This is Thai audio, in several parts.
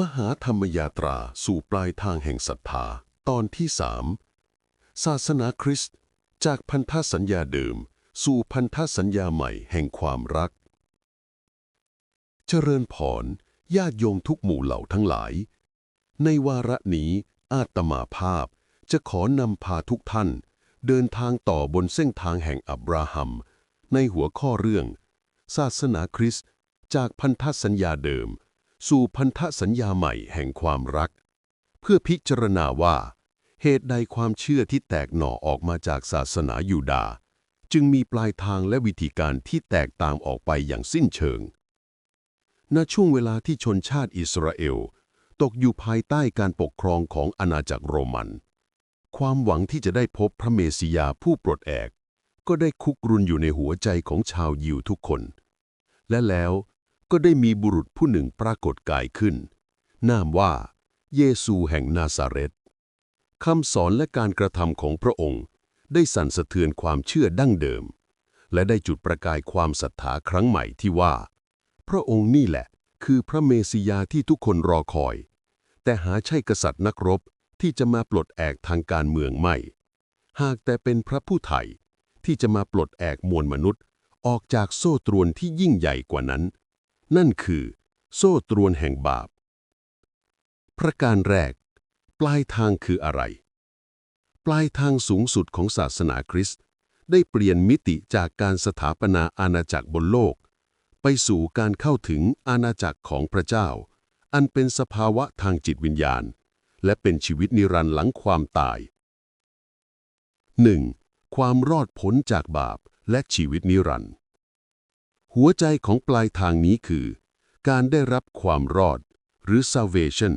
มหาธรรมยาตราสู่ปลายทางแห่งศรัทธา ตอนที่สามศาสนาคริสต์จากพันธสัญญาเดิม สู่พันธสัญญาใหม่แห่งความรัก เจริญพรญาติโยมทุกหมู่เหล่าทั้งหลาย ในวาระนี้อาตมาภาพจะขอนำพาทุกท่าน เดินทางต่อบนเส้นทางแห่งอับราฮัม ในหัวข้อเรื่อง ศาสนาคริสต์จากพันธสัญญาเดิม สู่พันธสัญญาใหม่แห่งความรัก เพื่อพิจารณาว่า เหตุใดความเชื่อที่แตกหน่อออกมาจากศาสนายูดาห์จึงมีปลายทางและวิธีการที่แตกต่างออกไปอย่างสิ้นเชิง ณช่วงเวลาที่ชนชาติอิสราเอล ตกอยู่ภายใต้การปกครองของอาณาจักรโรมัน ความหวังที่จะได้พบพระเมสสิยาผู้ปลดแอก ก็ได้คุกรุนอยู่ในหัวใจของชาวยิวทุกคน และแล้ว ก็ได้มีบุรุษผู้หนึ่งปรากฏกายขึ้น นามว่า เยซูแห่งนาซาเรตคำสอนและการกระทำของพระองค์ ได้สั่นสะเทือนความเชื่อดั้งเดิม และได้จุดประกายความศรัทธาครั้งใหม่ที่ว่า พระองค์นี่แหละ คือพระเมสสิยาที่ทุกคนรอคอย แต่หาใช่กษัตริย์นักรบที่จะมาปลดแอกทางการเมืองไม่ หากแต่เป็นพระผู้ไถ่ที่จะมาปลดแอกมวลมนุษย์ ออกจากโซ่ตรวนที่ยิ่งใหญ่กว่านั้น นั่นคือ โซ่ตรวนแห่งบาป ประการแรก ปลายทางคืออะไร ปลายทางสูงสุดของศาสนาคริสต์ได้เปลี่ยนมิติจากการสถาปนาอาณาจักรบนโลก ไปสู่การเข้าถึงอาณาจักรของพระเจ้า อันเป็นสภาวะทางจิตวิญญาณ และเป็นชีวิตนิรันดร์หลังความตาย 1. ความรอดพ้นจากบาปและชีวิตนิรันดร์ หัวใจของปลายทางนี้คือ การได้รับความรอด หรือ salvation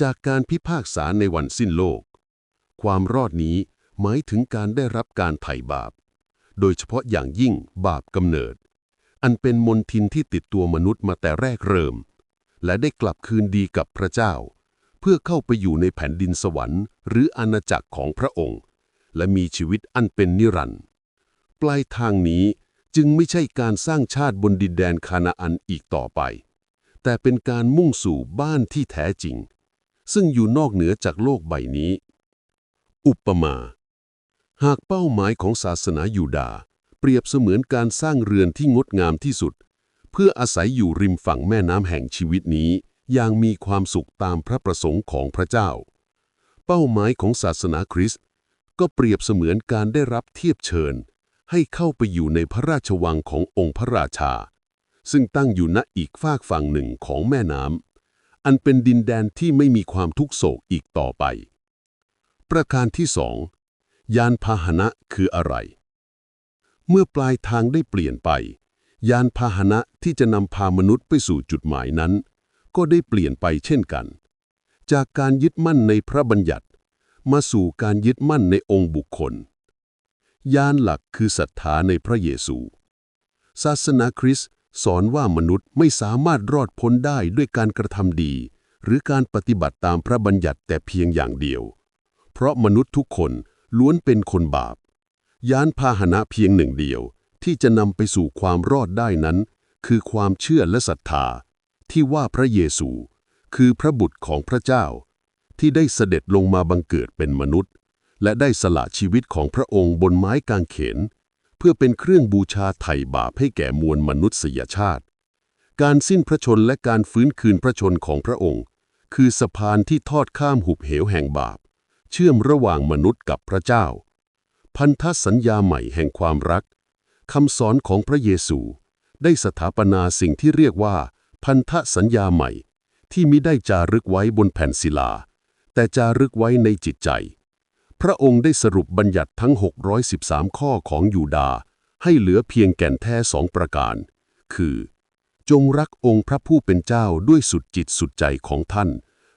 จากการพิพากษาในวันสิ้นโลก ความรอดนี้หมายถึงการได้รับการไถ่บาป โดยเฉพาะอย่างยิ่งบาปกำเนิด อันเป็นมนทินที่ติดตัวมนุษย์มาแต่แรกเริ่ม และได้กลับคืนดีกับพระเจ้า เพื่อเข้าไปอยู่ในแผ่นดินสวรรค์ หรืออาณาจักรของพระองค์ และมีชีวิตอันเป็นนิรันดร์ปลายทางนี้ จึงไม่ใช่การสร้างชาติบนดินแดนคานาอันอีกต่อไป แต่เป็นการมุ่งสู่บ้านที่แท้จริง ซึ่งอยู่นอกเหนือจากโลกใบนี้ อุปมา หากเป้าหมายของศาสนายูดา เปรียบเสมือนการสร้างเรือนที่งดงามที่สุด เพื่ออาศัยอยู่ริมฝั่งแม่น้ำแห่งชีวิตนี้ อย่างมีความสุขตามพระประสงค์ของพระเจ้า เป้าหมายของศาสนาคริสต์ก็เปรียบเสมือนการได้รับเทียบเชิญ ให้เข้าไปอยู่ในพระราชวังขององค์พระราชา ซึ่งตั้งอยู่ณอีกฝากฝั่งหนึ่งของแม่น้ำอันเป็นดินแดนที่ไม่มีความทุกโศกอีกต่อไป ประการที่สองยานพาหนะคืออะไร เมื่อปลายทางได้เปลี่ยนไป ยานพาหนะที่จะนำพามนุษย์ไปสู่จุดหมายนั้น ก็ได้เปลี่ยนไปเช่นกัน จากการยึดมั่นในพระบัญญัติ มาสู่การยึดมั่นในองค์บุคคล ยานหลักคือศรัทธาในพระเยซู ศาสนาคริสต์สอนว่ามนุษย์ไม่สามารถรอดพ้นได้ด้วยการกระทำดี หรือการปฏิบัติตามพระบัญญัติแต่เพียงอย่างเดียว เพราะมนุษย์ทุกคนล้วนเป็นคนบาป ยานพาหนะเพียงหนึ่งเดียว ที่จะนำไปสู่ความรอดได้นั้น คือความเชื่อและศรัทธา ที่ว่าพระเยซู คือพระบุตรของพระเจ้า ที่ได้เสด็จลงมาบังเกิดเป็นมนุษย์ และได้สละชีวิตของพระองค์บนไม้กางเขน เพื่อเป็นเครื่องบูชาไถ่บาปให้แก่มวลมนุษยชาติ การสิ้นพระชนและการฟื้นคืนพระชนของพระองค์ คือสะพานที่ทอดข้ามหุบเหวแห่งบาป เชื่อมระหว่างมนุษย์กับพระเจ้า พันธสัญญาใหม่แห่งความรักคำสอนของพระเยซู ได้สถาปนาสิ่งที่เรียกว่า พันธสัญญาใหม่ ที่มิได้จารึกไว้บนแผ่นศิลา แต่จารึกไว้ในจิตใจ พระองค์ได้สรุปบัญญัติทั้ง 613 ข้อของยูดาห์ให้เหลือเพียงแก่นแท้สองประการ คือ จงรักองค์พระผู้เป็นเจ้าด้วยสุดจิตสุดใจของท่าน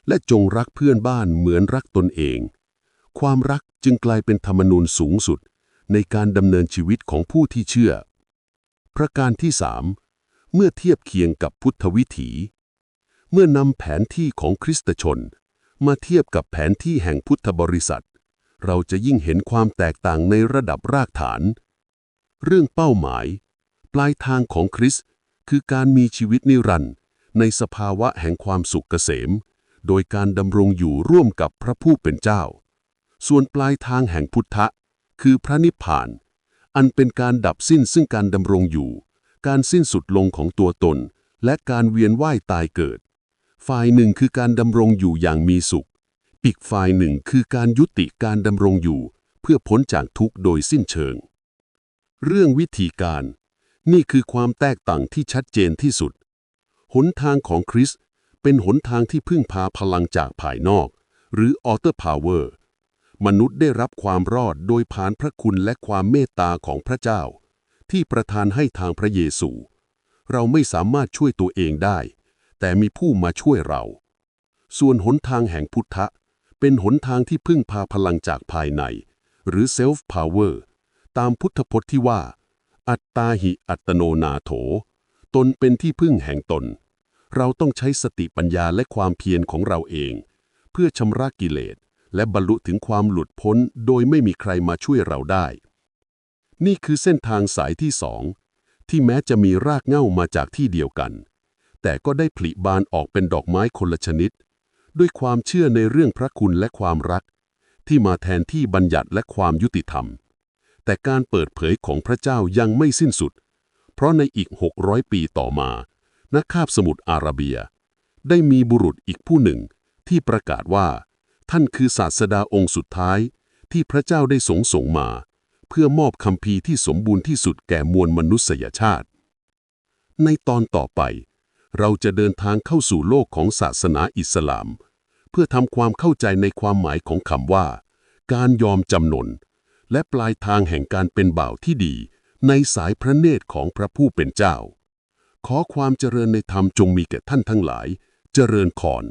และจงรักเพื่อนบ้านเหมือนรักตนเอง ความรักจึงกลายเป็นธรรมนูญสูงสุด ในการดำเนินชีวิตของผู้ที่เชื่อ ประการที่สามเมื่อเทียบเคียงกับพุทธวิถี เมื่อนำแผนที่ของคริสตชน มาเทียบกับแผนที่แห่งพุทธบริษัท เราจะยิ่งเห็นความแตกต่างในระดับรากฐาน เรื่องเป้าหมาย ปลายทางของคริสคือการมีชีวิตนิรันดร์ในสภาวะแห่งความสุขเกษม โดยการดำรงอยู่ร่วมกับพระผู้เป็นเจ้า ส่วนปลายทางแห่งพุทธะ คือพระนิพพาน อันเป็นการดับสิ้นซึ่งการดำรงอยู่ การสิ้นสุดลงของตัวตน และการเวียนว่ายตายเกิด ฝ่ายหนึ่งคือการดำรงอยู่อย่างมีสุข อีกฝ่ายหนึ่งคือการยุติการดำรงอยู่ เพื่อพ้นจากทุกข์โดยสิ้นเชิง เรื่องวิธีการ นี่คือความแตกต่างที่ชัดเจนที่สุด หนทางของคริสเป็นหนทางที่พึ่งพาพลังจากภายนอก หรือ outer power มนุษย์ได้รับความรอดโดยผ่านพระคุณและความเมตตาของพระเจ้า ที่ประทานให้ทางพระเยซู เราไม่สามารถช่วยตัวเองได้ แต่มีผู้มาช่วยเรา ส่วนหนทางแห่งพุทธะ เป็นหนทางที่พึ่งพาพลังจากภายใน หรือ self power ตามพุทธพจน์ที่ว่า อัตตาหิอัตโนนาโถ ตนเป็นที่พึ่งแห่งตน เราต้องใช้สติปัญญาและความเพียรของเราเอง เพื่อชำระกิเลส และบรรลุถึงความหลุดพ้นโดยไม่มีใครมาช่วยเราได้ นี่คือเส้นทางสายที่สองที่แม้จะมีรากเหง้ามาจากที่เดียวกัน แต่ก็ได้ผลิบานออกเป็นดอกไม้คนละชนิด ด้วยความเชื่อในเรื่องพระคุณและความรัก ที่มาแทนที่บัญญัติและความยุติธรรม แต่การเปิดเผยของพระเจ้ายังไม่สิ้นสุด เพราะในอีก 600 ปีต่อมา นักคาบสมุทรอาระเบีย ได้มีบุรุษอีกผู้หนึ่ง ที่ประกาศว่า ท่านคือศาสดาองค์สุดท้าย ที่พระเจ้าได้สงส่งมา เพื่อมอบคำพีที่สมบูรณ์ที่สุดแก่มวลมนุษยชาติ ในตอนต่อไป เราจะเดินทางเข้าสู่โลกของศาสนาอิสลาม เพื่อทำความเข้าใจในความหมายของคำว่า การยอมจำนน และปลายทางแห่งการเป็นบ่าวที่ดี ในสายพระเนตรของพระผู้เป็นเจ้า ขอความเจริญในธรรมจงมีแก่ท่านทั้งหลาย เจริญขอน